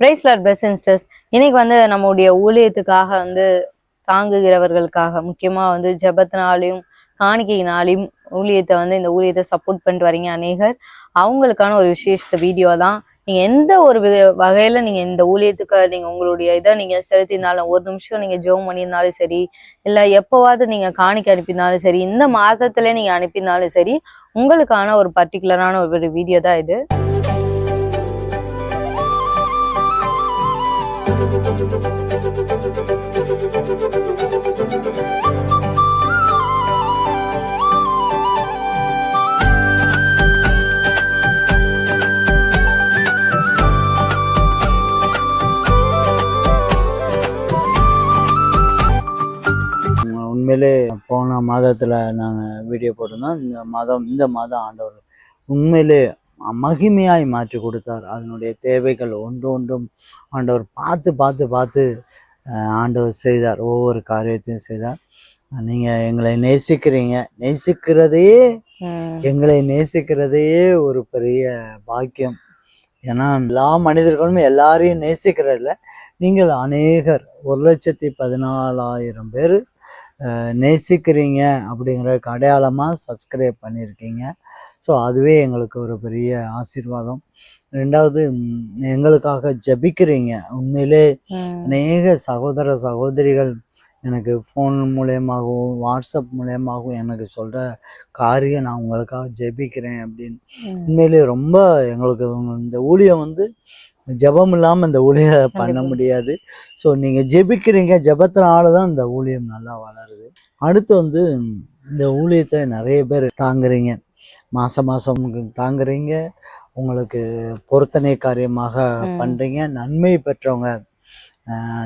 பிரைஸ்லர் best இன்னைக்கு வந்து நம்முடைய ஊழியத்துக்காக வந்து தாங்குகிறவர்களுக்காக முக்கியமாக வந்து ஜபத்தினாலையும் காணிக்கையினாலையும் ஊழியத்தை வந்து இந்த ஊழியத்தை சப்போர்ட் பண்ணிட்டு வரீங்க அநேகர். அவங்களுக்கான ஒரு விசேஷத்த வீடியோ தான். நீங்கள் எந்த ஒரு வி- நீங்கள் இந்த ஊழியத்துக்கு நீங்கள் உங்களுடைய இதை நீங்கள் செலுத்தினாலும் ஒரு நிமிஷம் நீங்கள் ஜோம் பண்ணியிருந்தாலும் சரி இல்லை எப்போவாவது நீங்கள் காணிக்கை அனுப்பினாலும் சரி இந்த மாதத்துல நீங்கள் அனுப்பினாலும் சரி உங்களுக்கான ஒரு பர்டிகுலரான ஒரு வீடியோ தான் இது. உண்மையிலே போன மாதத்தில் நாங்கள் வீடியோ போட்டிருந்தோம். இந்த மாதம் இந்த மாதம் ஆண்டவர் உண்மையிலே மகிமையாய் மாற்றி கொடுத்தார். அதனுடைய தேவைகள் ஒன்று ஒன்றும் ஆண்டவர் பார்த்து பார்த்து பார்த்து ஆண்டவர் செய்தார். ஒவ்வொரு காரியத்தையும் செய்தார். நீங்கள் எங்களை நேசிக்கிறீங்க. நேசிக்கிறதையே எங்களை நேசிக்கிறதையே ஒரு பெரிய பாக்கியம். ஏன்னா எல்லா மனிதர்களும் எல்லாரையும் நேசிக்கிறதில்ல. நீங்கள் அநேகர். ஒரு லட்சத்தி பதினாலாயிரம் பேர் நேசிக்கிறீங்க அப்படிங்கிறதுக்கு அடையாளமாக சப்ஸ்கிரைப் பண்ணியிருக்கீங்க. ஸோ அதுவே எங்களுக்கு ஒரு பெரிய ஆசீர்வாதம். ரெண்டாவது எங்களுக்காக ஜெபிக்கிறீங்க. உண்மையிலே அநேக சகோதர சகோதரிகள் எனக்கு ஃபோன் மூலியமாகவும் வாட்ஸ்அப் மூலியமாகவும் எனக்கு சொல்கிற காரியம் நான் உங்களுக்காக ஜெபிக்கிறேன் அப்படின்னு. உண்மையிலே ரொம்ப எங்களுக்கு இந்த ஊழியம் வந்து ஜெபம் இல்லாமல் இந்த ஊழிய பண்ண. முடியாது. ஸோ நீங்கள் ஜெபிக்கிறீங்க ஜெபத்தினால தான் இந்த ஊழியம் நல்லா வளருது. அடுத்து வந்து இந்த ஊழியத்தை நிறைய பேர் தாங்குறீங்க. மாதம் மாதம் தாங்குறீங்க. உங்களுக்கு பொருத்தனை காரியமாக. பண்ணுறீங்க நன்மை பெற்றவங்க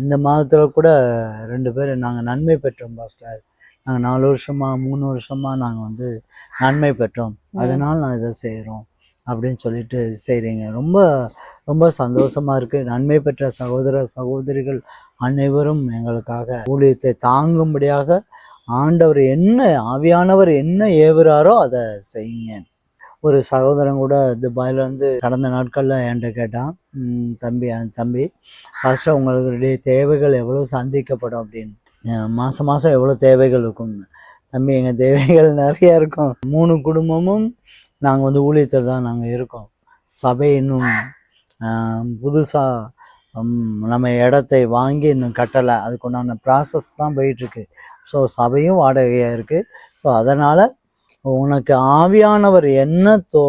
இந்த மாதத்தில் கூட ரெண்டு பேர் நாங்கள் நன்மை பெற்றோம் பாஸ்டர். நாங்கள் நாலு வருஷமா மூணு வருஷமா நாங்கள் வந்து நன்மை பெற்றோம். அதனால் நான் இதை செய்கிறோம் அப்படின்னு சொல்லிட்டு செய்கிறீங்க ரொம்ப ரொம்ப சந்தோஷமாக இருக்குது நன்மை பெற்ற சகோதர சகோதரிகள் அனைவரும் எங்களுக்காக ஊழியத்தை தாங்கும்படியாக ஆண்டவர் என்ன ஆவியானவர் என்ன ஏவுறாரோ அதை செய்யுங்க. ஒரு சகோதரன் கூட துபாயில் வந்து கடந்த நாட்களில் என்கிட்ட கேட்டான் தம்பி தம்பி ஃபஸ்ட்டு உங்களுடைய தேவைகள் எவ்வளோ சந்திக்கப்படும்? அப்படின்னு. மாதம் மாதம் எவ்வளோ தேவைகள் இருக்கும் தம்பி எங்கள் தேவைகள் நிறையா இருக்கும். மூணு குடும்பமும் நாங்கள் வந்து ஊழியத்தில் தான் நாங்கள் இருக்கோம். சபை இன்னும் புதுசாக நம்ம இடத்தை வாங்கி இன்னும் கட்டலை. அதுக்குண்டான ப்ராசஸ் தான் போயிட்டுருக்கு. ஸோ சபையும் வாடகையாக இருக்குது ஸோ அதனால் உனக்கு ஆவியானவர் என்ன தோ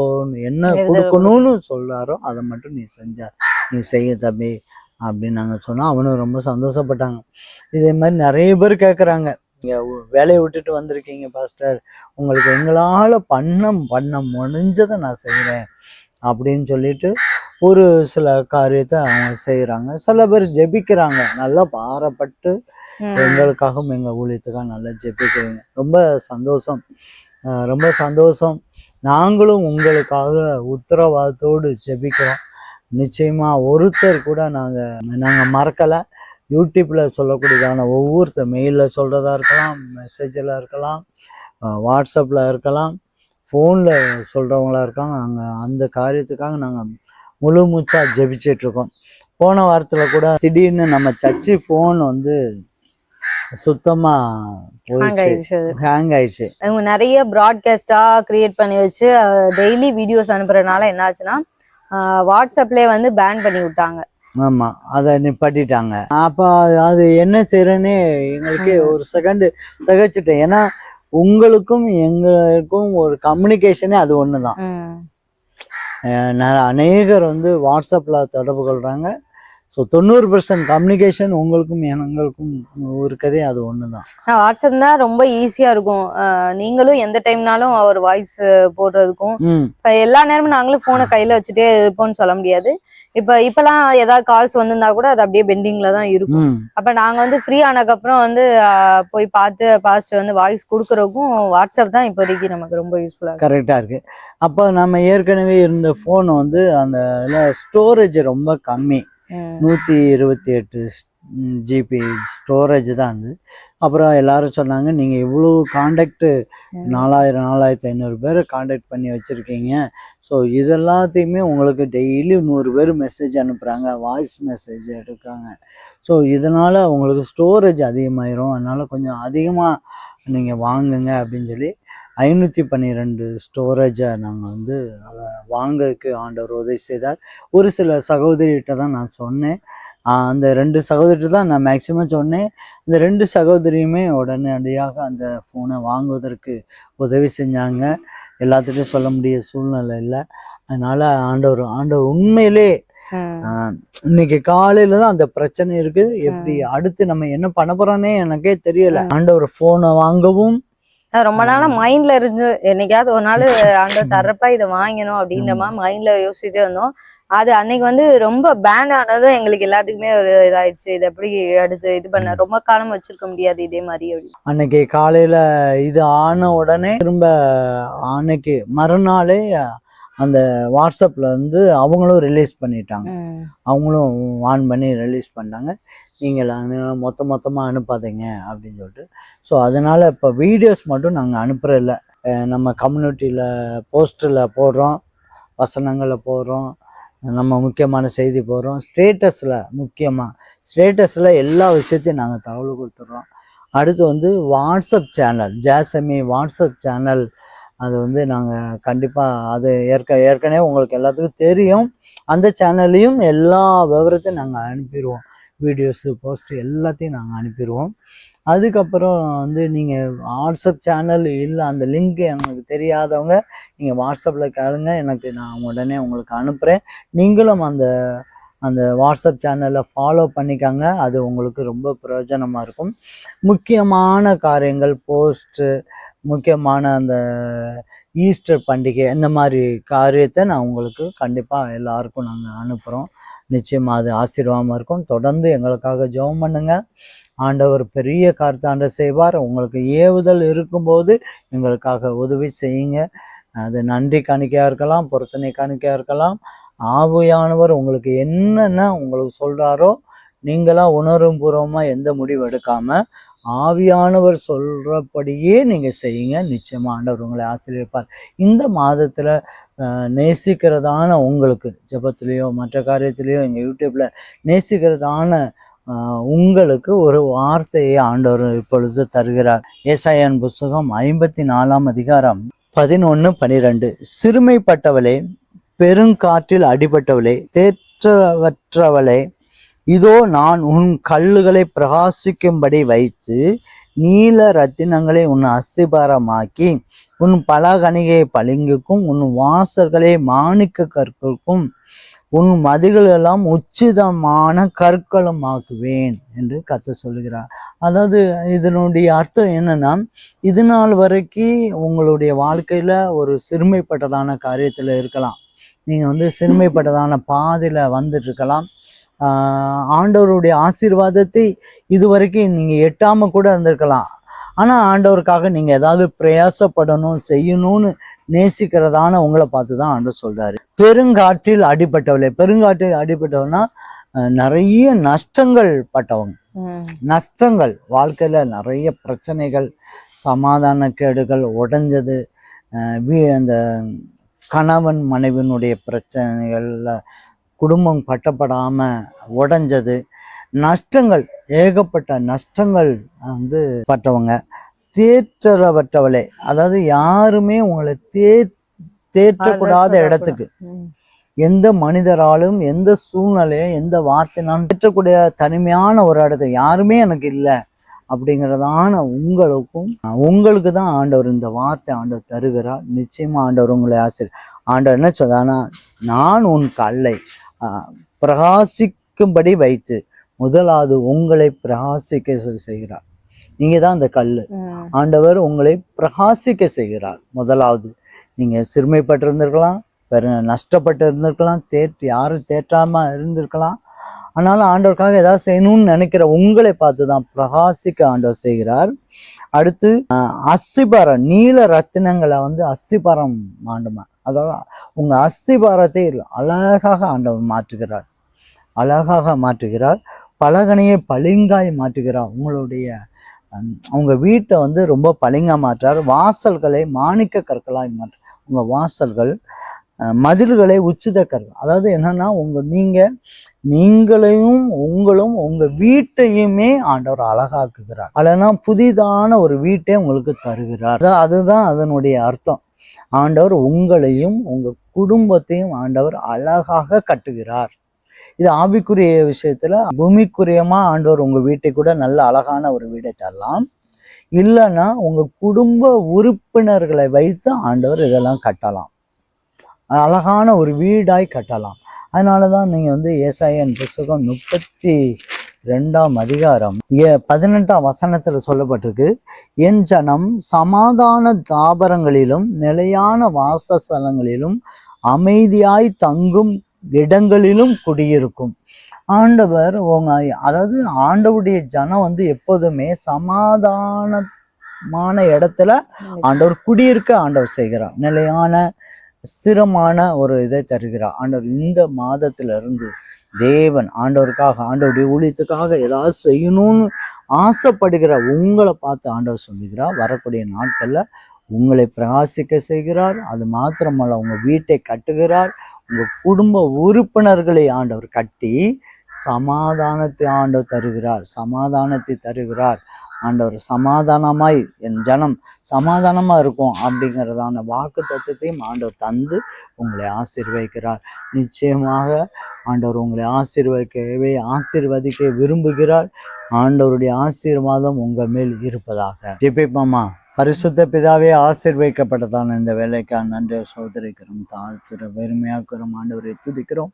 என்ன கொடுக்கணும்னு சொல்றாரோ அதை மட்டும் நீ செஞ்ச நீ செய்ய தம்பி அப்படின்னு நாங்கள் சொன்னோம். அவனும் ரொம்ப சந்தோஷப்பட்டாங்க. இதே மாதிரி நிறைய பேர் கேட்குறாங்க நீங்கள் வேலையை விட்டுட்டு வந்திருக்கீங்க பாஸ்டர் உங்களுக்கு எங்களால் பண்ண பண்ண முடிஞ்சதை நான் செய்கிறேன் அப்படின்னு சொல்லிட்டு ஒரு சில காரியத்தை அவங்க செய்கிறாங்க சில பேர் ஜெபிக்கிறாங்க. நல்லா பாரப்பட்டு எங்களுக்காகவும் எங்கள் ஊழியத்துக்காக நல்லா ஜெபிக்கிறீங்க. ரொம்ப சந்தோஷம். ரொம்ப சந்தோஷம். நாங்களும் உங்களுக்காக உத்தரவாதத்தோடு ஜெபிக்கிறோம். நிச்சயமா ஒருத்தர் கூட நாங்கள் நாங்கள் மறக்கலை. யூடியூப்பில் சொல்லக்கூடியதான ஒவ்வொருத்தர் மெயிலில் சொல்கிறதா இருக்கலாம் மெசேஜில் இருக்கலாம் வாட்ஸ்அப்பில் இருக்கலாம் ஃபோனில் சொல்கிறவங்களா இருக்காங்க நாங்கள் அந்த காரியத்துக்காக நாங்கள் முழு மூச்சாக ஜெபிச்சிட்ருக்கோம் போன வாரத்தில் கூட திடீர்னு நம்ம சர்ச்சு ஃபோன் வந்து சுத்தமாக போயிடுச்சு. ஹேங் ஆயிடுச்சு. அவங்க நிறைய ப்ராட்காஸ்டா கிரியேட் பண்ணி வச்சு டெய்லி வீடியோஸ் அனுப்புறதுனால என்ன ஆச்சுன்னா அஹ், வாட்ஸ்அப்லயே வந்து பேன் பண்ணி விட்டாங்க. ஆமாம் அதை நிப்பாட்டிட்டாங்க. அப்போ அது என்ன செய்யறேன்னு எங்களுக்கு ஒரு செகண்ட் திகச்சிட்டேன். ஏன்னா உங்களுக்கும் எங்களுக்கும் ஒரு கம்யூனிகேஷனே அது ஒன்று தான் அநேகர் வந்து வாட்ஸ்அப்பில் தொடர்பு கொள்கிறாங்க ஸோ தொண்ணூறு பர்சன்ட் கம்யூனிகேஷன் உங்களுக்கும் எங்களுக்கும் இருக்கதே அது ஒன்று தான் வாட்ஸ்அப் தான் ரொம்ப ஈஸியா இருக்கும். நீங்களும் எந்த டைம்னாலும் அவர் வாய்ஸ் போடுறதுக்கும் எல்லா நேரமும் நாங்களும் போனை கையில வச்சுட்டே இருப்போம்னு சொல்ல முடியாது. இப்ப இப்பெல்லாம் ஏதாவது கால்ஸ் வந்திருந்தா கூட அது அப்படியே பெண்டிங்ல தான் இருக்கும். அப்ப நாங்க வந்து ஃப்ரீ ஆனதுக்கப்புறம் வந்து போய் பார்த்து பாஸ்ட் வந்து வாய்ஸ் கொடுக்கறதுக்கும் வாட்ஸ்அப் தான் இப்போதைக்கு நமக்கு ரொம்ப யூஸ்ஃபுல்லா இருக்கு. கரெக்டாக இருக்குது அப்போ நம்ம ஏற்கனவே இருந்த ஃபோன் வந்து அந்த ஸ்டோரேஜ் ரொம்ப கம்மி. நூற்றி இருபத்தி எட்டு ஜிபி ஸ்டோரேஜ் தான் இருந்தது அப்புறம் எல்லாரும் சொன்னாங்க நீங்கள் இவ்வளோ காண்டாக்டு நாலாயிரம் நாலாயிரத்தி ஐநூறு பேர் காண்டாக்ட் பண்ணி வச்சுருக்கீங்க. ஸோ இதெல்லாத்தையுமே உங்களுக்கு டெய்லி நூறு பேர் மெசேஜ் அனுப்புகிறாங்க வாய்ஸ் மெசேஜ் எடுக்கிறாங்க. ஸோ இதனால் உங்களுக்கு ஸ்டோரேஜ் அதிகமாயிரும். அதனால் கொஞ்சம் அதிகமாக நீங்கள் வாங்குங்க அப்படின்னு சொல்லி ஐநூற்றி பன்னிரெண்டு ஸ்டோரேஜை நாங்கள் வந்து அதை வாங்கறதுக்கு ஆண்டவர் உதவி செய்தார். ஒரு சில சகோதரிகிட்ட தான் நான் சொன்னேன். அந்த ரெண்டு சகோதரிட்ட தான் நான் மேக்சிமம் சொன்னேன். இந்த ரெண்டு சகோதரியுமே உடனடியாக அந்த ஃபோனை வாங்குவதற்கு உதவி செஞ்சாங்க. எல்லாத்துட்டையும் சொல்ல முடிய சூழ்நிலை இல்லை. அதனால ஆண்டவர் ஆண்டவர் உண்மையிலே இன்னைக்கு காலையில தான் அந்த பிரச்சனை இருக்கு எப்படி அடுத்து நம்ம என்ன பண்ண போறோன்னே எனக்கே தெரியல. ஆண்டவர் போனை வாங்கவும் ரொம்ப நாளா மைண்ட்ல இருந்து என்னைக்காவது ஒரு நாள் ஆண்டவர் தர்றப்ப இதை வாங்கணும் அப்படின்ற மாதிரி மைண்ட்ல யோசிச்சுட்டே இருந்தோம். அது அன்னைக்கு வந்து ரொம்ப பேன் ஆனதும் எங்களுக்கு எல்லாத்துக்குமே ஒரு இதாயிடுச்சு. இது எப்படி அடுத்து இது பண்ண ரொம்ப காலம் வச்சிருக்க முடியாது இதே மாதிரி அன்னைக்கு காலையில இது ஆன உடனே திரும்ப அன்னைக்கு மறுநாளே அந்த வாட்ஸ்அப்ல இருந்து அவங்களும் ரிலீஸ் பண்ணிட்டாங்க. அவங்களும் ஆன் பண்ணி ரிலீஸ் பண்ணிட்டாங்க. நீங்கள் மொத்த மொத்தமாக அனுப்பாதீங்க அப்படின்னு சொல்லிட்டு. ஸோ அதனால் இப்போ வீடியோஸ் மட்டும் நாங்கள் அனுப்புறதில்ல. அஹ் நம்ம கம்யூனிட்டியில் போஸ்டரில் போடுறோம் வசனங்களில் போடுறோம் நம்ம முக்கியமான செய்தி போடுறோம். ஸ்டேட்டஸில் முக்கியமாக ஸ்டேட்டஸில் எல்லா விஷயத்தையும் நாங்கள் தகவல் கொடுத்துட்றோம். அடுத்து வந்து வாட்ஸ்அப் சேனல் ஜாசமி வாட்ஸ்அப் சேனல் அது வந்து நாங்கள் கண்டிப்பாக அது ஏற்க ஏற்கனவே உங்களுக்கு எல்லாத்துக்கும் தெரியும். அந்த சேனல்லையும் எல்லா விவரத்தையும் நாங்கள் அனுப்பிடுவோம் வீடியோஸு போஸ்ட் எல்லாத்தையும் நாங்கள் அனுப்பிடுவோம் அதுக்கப்புறம் வந்து நீங்கள் வாட்ஸ்அப் சேனல் இல்லை அந்த லிங்க் எனக்கு தெரியாதவங்க நீங்கள் வாட்ஸ்அப்பில் கேளுங்க. எனக்கு நான் உடனே உங்களுக்கு அனுப்புகிறேன் நீங்களும் அந்த அந்த வாட்ஸ்அப் சேனலை ஃபாலோ பண்ணிக்காங்க. அது உங்களுக்கு ரொம்ப பிரயோஜனமாக இருக்கும். முக்கியமான காரியங்கள் போஸ்ட்டு முக்கியமான அந்த ஈஸ்டர் பண்டிகை இந்த மாதிரி காரியத்தை நான் உங்களுக்கு கண்டிப்பாக எல்லாருக்கும் நாங்கள் அனுப்புகிறோம் நிச்சயமாக அது ஆசீர்வாதமாக இருக்கும். தொடர்ந்து எங்களுக்காக ஜெபம் பண்ணுங்கள் ஆண்டவர் பெரிய கார்த்தாண்டை செய்வார். உங்களுக்கு ஏவுதல் இருக்கும்போது எங்களுக்காக உதவி செய்யுங்க. அது நன்றி காணிக்கையாக இருக்கலாம் பொருத்தனை காணிக்கையாக இருக்கலாம். ஆவியானவர் உங்களுக்கு என்னென்ன உங்களுக்கு சொல்கிறாரோ நீங்களாம் உணரும் பூர்வமாக எந்த முடிவு எடுக்காமல் ஆவியானவர் சொல்கிறபடியே நீங்கள் செய்யுங்க. நிச்சயமாக ஆண்டவர் உங்களை ஆசிரியப்பார் இந்த மாதத்தில் நேசிக்கிறதான உங்களுக்கு ஜபத்துலேயோ மற்ற காரியத்திலேயோ எங்கள் யூடியூப்பில் நேசிக்கிறதான உங்களுக்கு ஒரு வார்த்தையை ஆண்டவர் இப்பொழுது தருகிறார். ஏசாயன் புஸ்தகம் ஐம்பத்தி நாலாம் அதிகாரம் பதினொன்று பனிரெண்டு. சிறுமைப்பட்டவளே பெருங்காற்றில் அடிபட்டவளே தேற்றவற்றவளே இதோ நான் உன் கல்லுகளை பிரகாசிக்கும்படி வைத்து நீல ரத்தினங்களை உன் அஸ்திபாரமாக்கி உன் பலகணிகை பளிங்குக்கும் உன் வாசல்களை மாணிக்க கற்களுக்கும் உன் மதிகளெல்லாம் உச்சிதமான கற்களும் ஆக்குவேன் என்று கத்த சொல்லுகிறார். அதாவது இதனுடைய அர்த்தம் என்னன்னா இது நாள் வரைக்கும் உங்களுடைய வாழ்க்கையில ஒரு சிறுமைப்பட்டதான காரியத்துல இருக்கலாம். நீங்க வந்து சிறுமைப்பட்டதான பாதையில வந்துட்டு இருக்கலாம். ஆண்டவருடைய ஆசீர்வாதத்தை இதுவரைக்கும் நீங்க எட்டாம கூட இருந்திருக்கலாம். ஆனா ஆண்டவருக்காக நீங்க ஏதாவது பிரயாசப்படணும் செய்யணும்னு நேசிக்கிறதான உங்களை பார்த்து தான் ஆண்டவர் சொல்றாரு. பெருங்காற்றில் அடிபட்டவளே பெருங்காற்றில் அடிபட்டவனா நிறைய நஷ்டங்கள் பட்டவங்க. நஷ்டங்கள் வாழ்க்கையில நிறைய பிரச்சனைகள் சமாதான கேடுகள் உடைஞ்சது. அந்த கணவன் மனைவினுடைய பிரச்சனைகள்ல குடும்பம் கட்டப்படாம உடைஞ்சது. நஷ்டங்கள் ஏகப்பட்ட நஷ்டங்கள் வந்து பட்டவங்க. தேற்றவற்றவளே அதாவது யாருமே உங்களை தே தேற்றக்கூடாத. இடத்துக்கு. எந்த மனிதராலும் எந்த சூழ்நிலையும் எந்த வார்த்தைனாலும் பெற்றக்கூடிய தனிமையான ஒரு இடத்த யாருமே எனக்கு இல்லை அப்படிங்கிறதான உங்களுக்கும் உங்களுக்கு தான் ஆண்டவர் இந்த வார்த்தை ஆண்டவர் தருகிறார். நிச்சயமா ஆண்டவர் உங்களை ஆசிரியர் ஆண்டவர் என்ன சொல்றானா நான் உன் கல்லை பிரகாசிக்கும்படி வைத்து முதலாவது உங்களை பிரகாசிக்க செய்கிறார். நீங்க தான் அந்த கல். ஆண்டவர் உங்களை பிரகாசிக்க செய்கிறார். முதலாவது நீங்க சிறுமைப்பட்டிருந்திருக்கலாம் பெரு நஷ்டப்பட்டு இருந்திருக்கலாம் தேற்று யாரும் தேற்றாம இருந்திருக்கலாம். ஆனாலும் ஆண்டவருக்காக ஏதாவது செய்யணும்னு நினைக்கிற உங்களை பார்த்து தான் பிரகாசிக்க ஆண்டவர் செய்கிறார். அடுத்து அஸ்திபாரம் நீல ரத்தினங்களை வந்து அஸ்திபாரம் ஆண்டுமா. அதாவது உங்க அஸ்திபாரத்தை அழகாக ஆண்டவர் மாற்றுகிறார். அழகாக மாற்றுகிறார். பலகனையை பளிங்காய் மாற்றுகிறார். உங்களுடைய அவங்க உங்க வீட்டை வந்து ரொம்ப பளிங்கா மாற்றார் வாசல்களை மாணிக்க கற்களாய் மாற்ற உங்க வாசல்கள் மதில்களை உச்சித அதாவது என்னன்னா உங்க நீங்க நீங்களையும் உங்களும் உங்க வீட்டையுமே ஆண்டவர் அழகாக்குகிறார். அல்லனா புதிதான ஒரு வீட்டை உங்களுக்கு தருகிறார். அதுதான் அதனுடைய அர்த்தம். ஆண்டவர் உங்களையும் உங்க குடும்பத்தையும் ஆண்டவர் அழகாக கட்டுகிறார். இது ஆவிக்குரிய விஷயத்துல பூமிக்குரியமா ஆண்டவர் உங்க வீட்டை கூட நல்ல அழகான ஒரு வீடை தரலாம். இல்லைன்னா உங்க குடும்ப உறுப்பினர்களை வைத்து ஆண்டவர் இதெல்லாம் கட்டலாம். அழகான ஒரு வீடாய் கட்டலாம். அதனால தான் நீங்கள் வந்து ஏசாயன் புஸ்தகம் முப்பத்தி ரெண்டாம் அதிகாரம் ஏ பதினெட்டாம் வசனத்தில் சொல்லப்பட்டிருக்கு. என் ஜனம் சமாதான தாபரங்களிலும் நிலையான வாசஸ்தலங்களிலும் அமைதியாய் தங்கும் இடங்களிலும் குடியிருக்கும். ஆண்டவர் உங்க அதாவது ஆண்டவருடைய ஜனம் வந்து எப்போதுமே சமாதானமான இடத்துல ஆண்டவர் குடியிருக்க ஆண்டவர் செய்கிறார். நிலையான ஸ்திரமான ஒரு இதை தருகிறார். ஆண்டவர் இந்த மாதத்திலிருந்து தேவன் ஆண்டவருக்காக ஆண்டவருடைய ஊழியத்துக்காக ஏதாவது செய்யணும்னு ஆசைப்படுகிற உங்களை பார்த்து ஆண்டவர் சொல்லுகிறார். வரக்கூடிய நாட்களில் உங்களை பிரகாசிக்க செய்கிறார். அது மாத்திரமல்ல உங்கள் வீட்டை கட்டுகிறார். உங்கள் குடும்ப உறுப்பினர்களை ஆண்டவர் கட்டி சமாதானத்தை ஆண்டவர் தருகிறார். சமாதானத்தை தருகிறார். ஆண்டவர் சமாதானமாய் என் ஜனம் சமாதானமாக இருக்கும் அப்படிங்கிறதான வாக்கு தத்துவத்தையும் ஆண்டவர் தந்து உங்களை ஆசீர்வதிக்கிறார். நிச்சயமாக ஆண்டவர் உங்களை ஆசீர்வதிக்கவே ஆசீர்வதிக்க விரும்புகிறார். ஆண்டவருடைய ஆசீர்வாதம் உங்கள் மேல் இருப்பதாக. ஜிபிப்பம்மா பரிசுத்த பிதாவே ஆசீர்வதிக்கப்பட்டதான இந்த வேலைக்காக நன்றி சோதரிக்கிறோம் தாழ்த்துற பெருமையாக்குறோம் ஆண்டவரை துதிக்கிறோம்.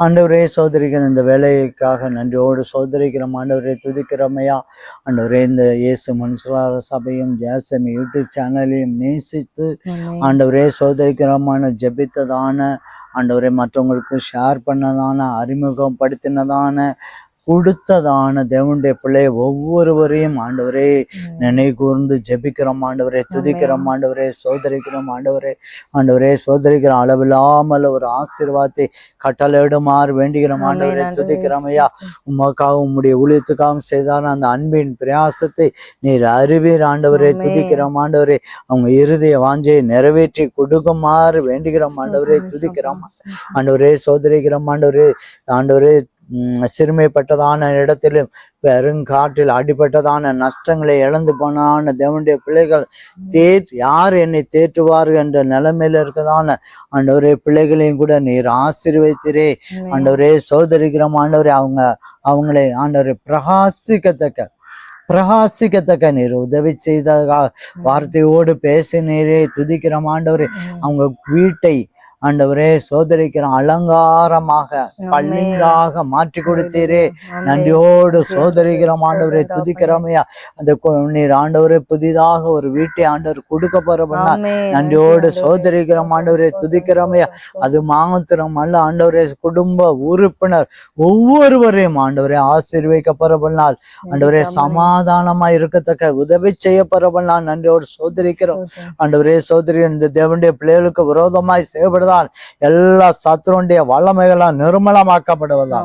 ஆண்டவரே சோதரிக்கிற இந்த வேலைக்காக நன்றியோடு சோதரிக்கிறோம். ஆண்டவரை துதிக்கிறோமையா ஆண்டவரே இந்த இயேசு மனுஷலார சபையும் ஜேசம் யூடியூப் சேனலையும் நேசித்து ஆண்டவரே சோதரிக்கிறமான ஜெபித்ததான ஆண்டவரே மற்றவங்களுக்கு ஷேர் பண்ணதான அறிமுகப்படுத்தினதான கொடுத்ததான தேவனுடைய பிள்ளை ஒவ்வொருவரையும் ஆண்டவரே நினைவு கூர்ந்து ஜெபிக்கிறோம் ஆண்டவரே துதிக்கிறோம் ஆண்டவரே சோதரிக்கிறோம் ஆண்டவரே ஆண்டவரே சோதரிக்கிற அளவில்லாமல் ஒரு ஆசீர்வாதத்தை கட்டளையிடுமாறு வேண்டுகிறோம் ஆண்டவரே துதிக்கிறோம் ஐயா. உமக்காகவும் உம்முடைய ஊழியத்துக்காகவும் செய்தான அந்த அன்பின் பிரயாசத்தை நீர் அறிவீர் ஆண்டவரே. துதிக்கிறோம் ஆண்டவரே. அவங்க இருதய வாஞ்சையை நிறைவேற்றி கொடுக்குமாறு வேண்டுகிறோம் ஆண்டவரே துதிக்கிறோம் ஆண்டவரே சோதரிக்கிறோம் ஆண்டவரே ஆண்டவரே சிறுமைப்பட்டதான இடத்திலும் பெருங்காற்றில் அடிபட்டதான நஷ்டங்களை இழந்து போனான தேவனுடைய பிள்ளைகள் தேற் யார் என்னை தேற்றுவார்கள் என்ற நிலைமையில இருக்கதான ஆண்டவரே பிள்ளைகளையும் கூட நீர் ஆசீர்வைத்திரே ஆண்டவரே சோதரிக்கிறோம் ஆண்டவரே அவங்க அவங்களை ஆண்டவரை பிரகாசிக்கத்தக்க பிரகாசிக்கத்தக்க நீர் உதவி செய்ததாக வார்த்தையோடு பேசினீரே துதிக்கிறோம் ஆண்டவரே. அவங்க வீட்டை ஆண்டவரே சோதரிக்கிற அலங்காரமாக பள்ளிங்காக மாற்றி கொடுத்தீரே. நன்றியோடு சோதரிக்கிறோம் ஆண்டவரே துதிக்கிறோமையா. அந்த நீர் ஆண்டவரே புதிதாக ஒரு வீட்டை ஆண்டவர் கொடுக்க போறபடினா நன்றியோடு சோதரிக்கிறோம் ஆண்டவரே துதிக்கிறோமையா. அது மாத்திரம் அல்ல ஆண்டவரே குடும்ப உறுப்பினர் ஒவ்வொருவரையும் ஆண்டவரே ஆசீர்வைக்க போறபடினால் ஆண்டவரே சமாதானமா இருக்கத்தக்க உதவி செய்ய போறபடினால் நன்றியோடு சோதரிக்கிறோம். ஆண்டவரே சோதரி இந்த தேவனுடைய பிள்ளைகளுக்கு விரோதமாய் செயல்படுதால் எல்லா சத்துருடைய வல்லமைகளால் நிர்மலமாக்கப்படுவதா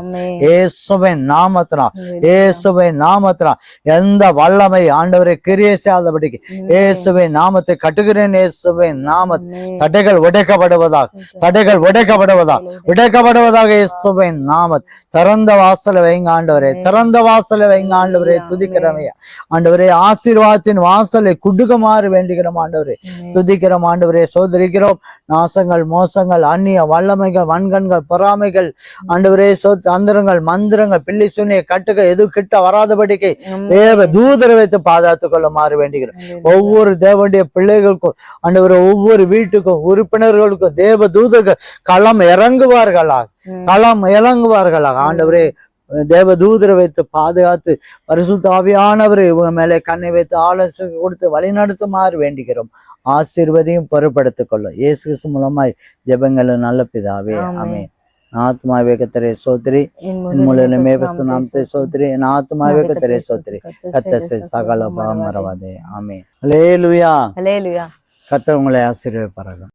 இயேசுவின் நாமத்தினா இயேசுவின் நாமத்தினா எந்த வல்லமை ஆண்டவரை கிரியை செய்யாதபடிக்கு இயேசுவின் நாமத்தை கட்டுகிறேன் இயேசுவின் நாம தடைகள் உடைக்கப்படுவதாக தடைகள் உடைக்கப்படுவதாக உடைக்கப்படுவதாக இயேசுவின் நாம திறந்த வாசலை வைங்க ஆண்டவரே திறந்த வாசலை வைங்க ஆண்டவரே துதிக்கிறவையா ஆண்டவரே ஆசீர்வாதத்தின் வாசலை குடுக்குமாறு வேண்டுகிறோம் ஆண்டவரே. துதிக்கிறோம் ஆண்டவரே சோதரிக்கிறோம். நாசங்கள் மோசங்கள் அந்நிய வல்லமைகள் வன்கண்கள் பொறாமைகள் ஆண்டவரே சோ தந்திரங்கள் மந்திரங்கள் பில்லி சுனிய கட்டுக எது கிட்ட வராதபடிக்கு தேவ தூதரை வைத்து பாதுகாத்துக் கொள்ளுமாறு வேண்டுகிறோம் ஒவ்வொரு தேவனுடைய பிள்ளைகளுக்கும் ஆண்டவரே ஒவ்வொரு வீட்டுக்கும் உறுப்பினர்களுக்கும் தேவ தூதர்கள் களம் இறங்குவார்களா களம் இறங்குவார்களா ஆண்டவரே தேவ தூதரை வைத்து பாதுகாத்து பரிசுத்த ஆவியானவரை இவங்க மேலே கண்ணை வைத்து ஆலோசனை கொடுத்து வழிநடத்துமாறு வேண்டுகிறோம். ஆசீர்வதியும் பொறுப்படுத்திக் கொள்ளும் இயேசு கிறிஸ்து மூலமாய் ஜெபங்களும் நல்ல பிதாவே. ஆமென். ஆத்மாவே கத்தரே சோத்ரி. மேபஸ்து நாமத்தை சோத்ரி. என் ஆத்மாவே கத்தரே சோத்ரி. கத்தசை சகல மறவாதே ஆமென் லேலுயா ஹalleluya. கத்தர் உங்களை ஆசீர்வதிப்பார்கள்